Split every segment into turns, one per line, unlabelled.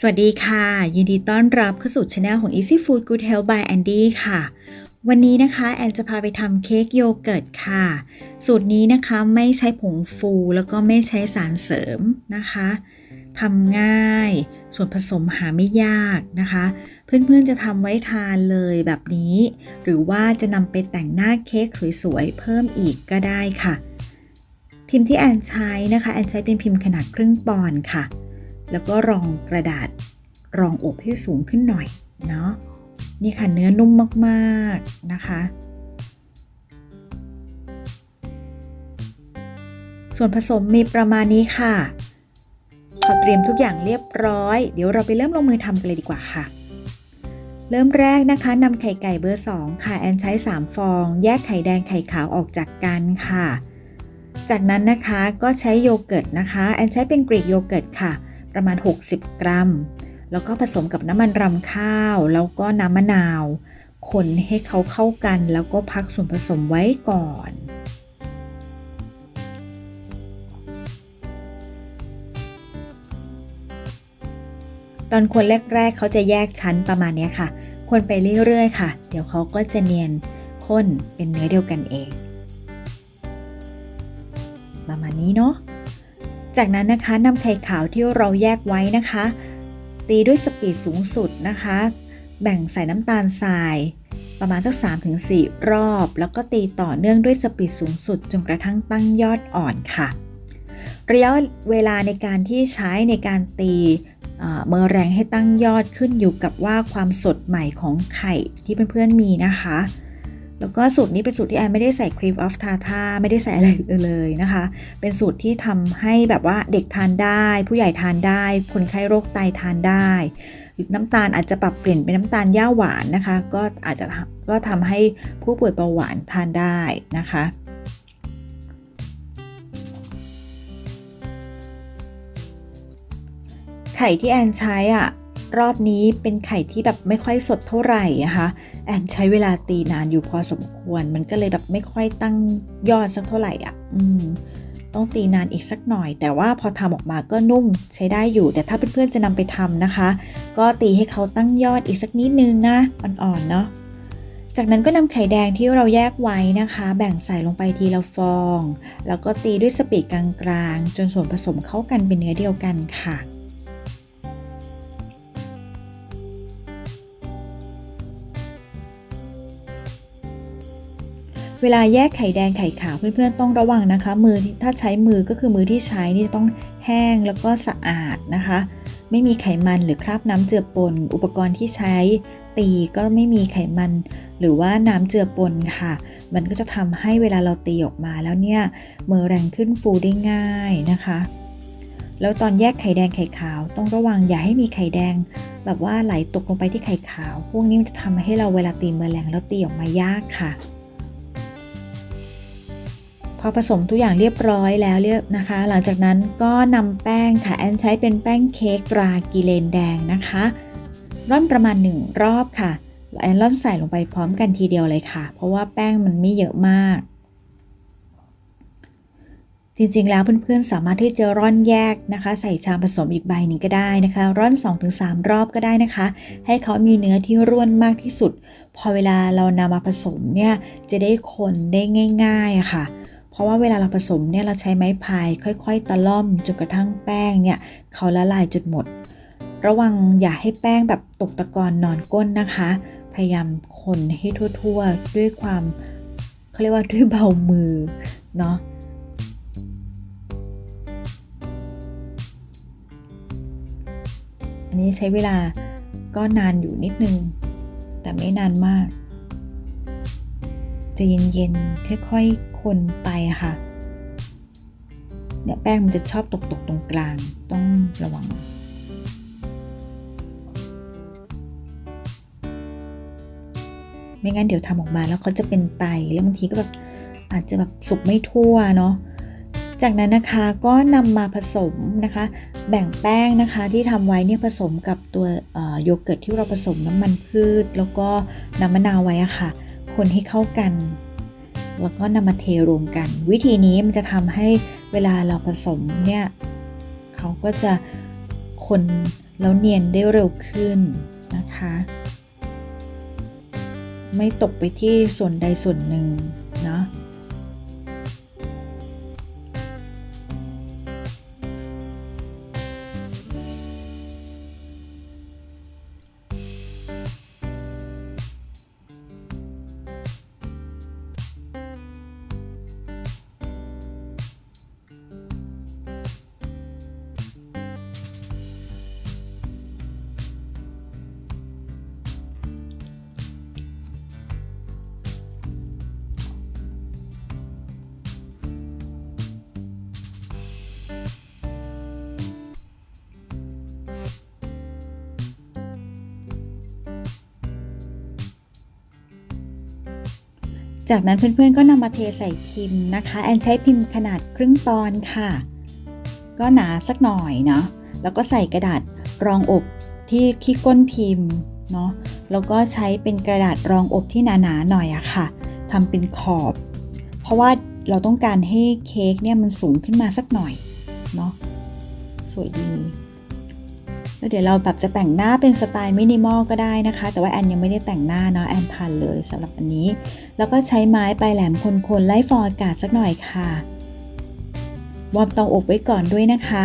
สวัสดีค่ะ ยินดีต้อนรับเข้าสู่ช anel ของ Easy Food Good Health by Andy ค่ะ วันนี้นะคะแอนจะพาไปทำเค้กโยเกิร์ตค่ะ สูตรนี้นะคะไม่ใช้ผงฟูแล้วก็ไม่ใช้สารเสริมนะคะทำง่าย ส่วนผสมหาไม่ยากนะคะ เพื่อนๆจะทำไว้ทานเลยแบบนี้ หรือว่าจะนำไปแต่งหน้าเค้กสวยๆเพิ่มอีกก็ได้ค่ะ พิมพ์ที่แอนใช้นะคะแอนใช้เป็นพิมพ์ขนาดครึ่งปอนด์ค่ะ แล้วก็รองกระดาษรองอบให้สูงขึ้นหน่อยเนาะนี่ค่ะเนื้อนุ่มมากๆนะคะ ส่วนผสมมีประมาณนี้ค่ะพอเตรียมทุกอย่างเรียบร้อย เดี๋ยวเราไปเริ่มลงมือทำกันเลยดีกว่าค่ะ เริ่มแรกนะคะนำไข่ไก่เบอร์ 2 ค่ะ แอนใช้ 3 ฟอง แยกไข่แดงไข่ขาวออกจากกันค่ะ จากนั้นนะคะก็ใช้โยเกิร์ตนะคะ แอนใช้เป็นกรีกโยเกิร์ตค่ะ ประมาณ 60 กรัม แล้วก็ผสมกับน้ำมันรำข้าว แล้วก็น้ำมะนาว คนให้เขาเข้ากัน แล้วก็พักส่วนผสมไว้ก่อนตอนคนแรกๆ เขาจะแยกชั้นประมาณนี้ค่ะ คนไปเรื่อยๆ ค่ะ เดี๋ยวเขาก็จะเนียนข้นเป็นเนื้อเดียวกันเอง ประมาณนี้เนาะ จากนั้นนะคะนำไข่ขาวที่เราแยกไว้นะคะ ตีด้วยสปีดสูงสุดนะคะ แบ่งใส่น้ำตาลทราย ประมาณสัก 3-4 รอบ แล้วก็ตีต่อเนื่องด้วยสปีดสูงสุดจนกระทั่งตั้งยอดอ่อนค่ะระยะเวลาในการที่ใช้ในการตีเมื่อแรงให้ตั้งยอดขึ้นอยู่กับว่าความสดใหม่ของไข่ที่เพื่อนๆมีนะคะ แล้วก็สูตรนี้เป็นสูตรที่แอนไม่ได้ใส่ครีมออฟทาทาไม่ได้ใส่อะไรเลยนะคะ เป็นสูตรที่ทำให้แบบว่าเด็กทานได้ ผู้ใหญ่ทานได้ คนไข้โรคไตทานได้น้ำตาลอาจจะปรับเปลี่ยนเป็นน้ำตาลย่าหวานนะคะ ก็อาจจะก็ทำให้ผู้ป่วยเบาหวานทานได้นะคะไข่ที่แอนใช้อะรอบนี้เป็นไข่ที่แบบไม่ค่อยสดเท่าไหร่นะคะ แอนใช้เวลาตีนานอยู่พอสมควร มันก็เลยแบบไม่ค่อยตั้งยอดสักเท่าไหร่อะ อืม ต้องตีนานอีกสักหน่อย แต่ว่าพอทำออกมาก็นุ่มใช้ได้อยู่ แต่ถ้าเพื่อนๆจะนำไปทำนะคะ ก็ตีให้เขาตั้งยอดอีกสักนิดนึงนะอ่อนๆเนาะ จากนั้นก็นำไข่แดงที่เราแยกไว้นะคะ แบ่งใส่ลงไปทีละฟอง แล้วก็ตีด้วยสปีดกลางๆ จนส่วนผสมเข้ากันเป็นเนื้อเดียวกันค่ะ เวลาแยกไข่แดงไข่ขาวเพื่อนๆต้องระวังนะคะ มือถ้าใช้มือก็คือมือที่ใช้นี่ต้องแห้งแล้วก็สะอาดนะคะ ไม่มีไขมันหรือคราบน้ำเจือปน อุปกรณ์ที่ใช้ตีก็ไม่มีไขมัน หรือว่าน้ำเจือปนค่ะ มันก็จะทำให้เวลาเราตีออกมาแล้วเนี่ยมือแรงขึ้นฟูได้ง่ายนะคะ แล้วตอนแยกไข่แดงไข่ขาวต้องระวังอย่าให้มีไข่แดง แบบว่าไหลตกลงไปที่ไข่ขาว พวกนี้มันจะทำให้เราเวลาตีมือแรงแล้วตีออกมายากค่ะ พอผสมทุกอย่างเรียบร้อยแล้วเรียบนะคะ หลังจากนั้นก็นำแป้งค่ะแอนใช้เป็นแป้งเค้กตรากิเลนแดงนะคะร่อนประมาณ 1 รอบค่ะแอนร่อนใส่ลงไปพร้อมกันทีเดียวเลยค่ะ เพราะว่าแป้งมันไม่เยอะมาก จริงๆแล้วเพื่อนๆสามารถที่จะร่อนแยกนะคะ ใส่ชามผสมอีกใบหนึ่งก็ได้นะคะ ร่อน 2-3 รอบก็ได้นะคะ ให้เขามีเนื้อที่ร่วนมากที่สุด พอเวลาเรานำมาผสมเนี่ยจะได้คนได้ง่าย ๆค่ะ เพราะว่าเวลาเราผสมเนี่ยเราใช้ไม้พายค่อยๆ ตะล่อมจนกระทั่งแป้งเนี่ยเขาละลายจนหมด ระวังอย่าให้แป้งแบบตกตะกอนนอนก้นนะคะ พยายามคนให้ทั่วๆ ด้วยความเขาเรียกว่าด้วยเบามือเนาะอันนี้ใช้เวลาก็นานอยู่นิดนึง แต่ไม่นานมาก จะเย็นๆค่อยๆ คนไปค่ะ เนี่ยแป้งมันจะชอบตกตกตรงกลาง ต้องระวัง ไม่งั้นเดี๋ยวทำออกมาแล้วเขาจะเป็นไตแล้วบางทีก็แบบอาจจะแบบสุกไม่ทั่วเนาะ จากนั้นนะคะก็นำมาผสมนะคะ แบ่งแป้งนะคะที่ทำไว้เนี่ยผสมกับตัวโยเกิร์ตที่เราผสมน้ำมันพืช แล้วก็น้ำมะนาวไว้อะค่ะ คนให้เข้ากัน แล้วก็นำมาเทรวมกัน วิธีนี้มันจะทำให้เวลาเราผสมเนี่ยเขาก็จะคนแล้วเนียนได้เร็วขึ้นนะคะ ไม่ตกไปที่ส่วนใดส่วนหนึ่งเนาะ จากนั้นเพื่อนๆก็นำมาเทใส่พิมพ์นะคะ แอนใช้พิมพ์ขนาดครึ่งปอนด์ค่ะ ก็หนาสักหน่อยเนาะแล้วก็ใส่กระดาษรองอบที่ที่ก้นพิมพ์เนาะแล้วก็ใช้เป็นกระดาษรองอบที่หนาๆหน่อยอะค่ะทำเป็นขอบ เพราะว่าเราต้องการให้เค้กเนี่ยมันสูงขึ้นมาสักหน่อยเนาะสวยดีแล้วเดี๋ยวเราแบบจะแต่งหน้าเป็นสไตล์มินิมอลก็ได้นะคะ แต่ว่าแอนยังไม่ได้แต่งหน้าเนาะแอนทันเลยสำหรับอันนี้ แล้วก็ใช้ไม้ปลายแหลมคนๆไล่ฟองอากาศสักหน่อยค่ะวอร์มเตาอบไว้ก่อนด้วยนะคะ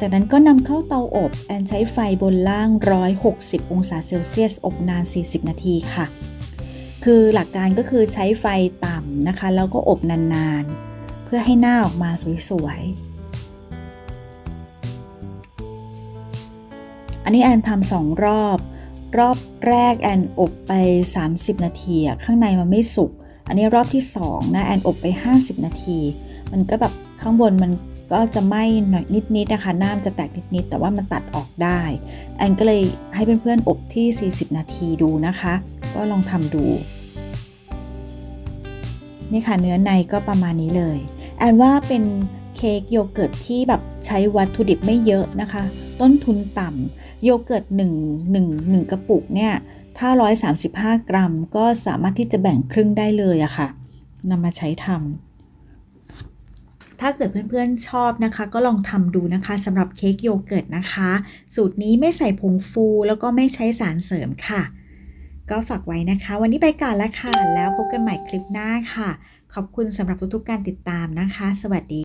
จากนั้นก็นำเข้าเตาอบ แอนใช้ไฟบนล่าง 160 องศาเซลเซียส อบนาน 40 นาทีค่ะ คือหลักการก็คือใช้ไฟต่ำนะคะ แล้วก็อบนานๆ เพื่อให้หน้าออกมาสวยๆ อันนี้แอนทำสองรอบ รอบแรกแอนอบไป 30 นาทีอะข้างในมันไม่สุก อันนี้รอบที่2นะแอนอบไป 50 นาที มันก็แบบข้างบนมันก็จะไหม้หน่อยนิดๆนะคะน้ำจะแตกนิดๆแต่ว่ามันตัดออกได้ แอนก็เลยให้เพื่อนๆอบที่ 40 นาทีดูนะคะ ก็ลองทำดูนี่ค่ะเนื้อในก็ประมาณนี้เลย แอนว่าเป็นเค้กโยเกิร์ตที่แบบใช้วัตถุดิบไม่เยอะนะคะ ต้นทุนต่ำ โยเกิร์ต1 1 1 กระปุกเนี่ย ถ้า 135 กรัม ก็สามารถที่จะแบ่งครึ่งได้เลยอะค่ะนำมาใช้ทำ ถ้าเกิดเพื่อนๆชอบนะคะ ก็ลองทำดูนะคะสำหรับเค้กโยเกิร์ตนะคะ สูตรนี้ไม่ใส่ผงฟูแล้วก็ไม่ใช้สารเสริมค่ะ ก็ฝากไว้นะคะ วันนี้ไปก่อนแล้วค่ะ แล้วพบกันใหม่คลิปหน้าค่ะ ขอบคุณสำหรับทุกๆการติดตามนะคะ สวัสดี